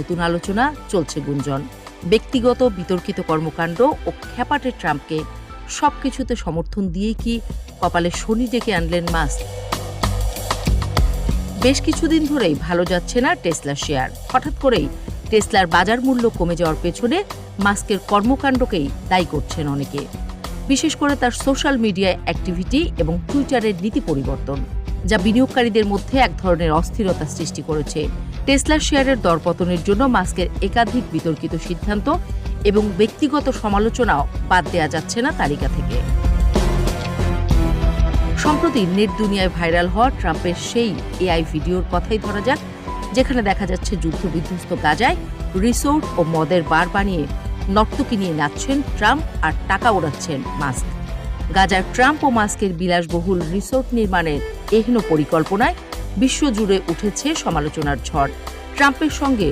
নতুন আলোচনা চলছে গুঞ্জন। ব্যক্তিগত বিতর্কিত কর্মকাণ্ড ও খ্যাপাটে ট্রাম্পকে সবকিছুতে সমর্থন দিয়েই কি কপালে শনি ডেকে আনলেন মাস্ক? বেশ কিছুদিন ধরেই ভালো যাচ্ছে না টেসলা শেয়ার। হঠাৎ করেই টেসলার বাজার মূল্য কমে যাওয়ার পেছনে মাস্কের কর্মকাণ্ডকেই দায়ী করছেন অনেকে। বিশেষ করে তার সোশ্যাল মিডিয়ায় অ্যাক্টিভিটি এবং টুইটারের নীতি পরিবর্তন। যা বিনিয়োগকারীদের মধ্যে এক ধরনের অস্থিরতা সৃষ্টি করেছে। টেসলার শেয়ারের দরপতনের জন্য মাস্কের একাধিক বিতর্কিত সিদ্ধান্ত এবং ব্যক্তিগত সমালোচনাও বাদ দেওয়া যাচ্ছে না তালিকা থেকে। সম্প্রতি নেট দুনিয়ায় ভাইরাল হওয়া ট্রাম্পের সেই এআই ভিডিওর কথাই ধরা যাক, যেখানে দেখা যাচ্ছে যুদ্ধবিধ্বস্ত গাজায় রিসোর্ট ও মদের বার বানিয়ে নর্তকী নিয়ে নাচছেন ট্রাম্প আর টাকা ওড়াচ্ছেন মাস্ক। গাজার ট্রাম্প ও মাস্কের বিলাসবহুল রিসোর্ট নির্মাণের এহেন পরিকল্পনায় বিশ্বজুড়ে উঠেছে সমালোচনার ঝড়। ট্রাম্পের সঙ্গে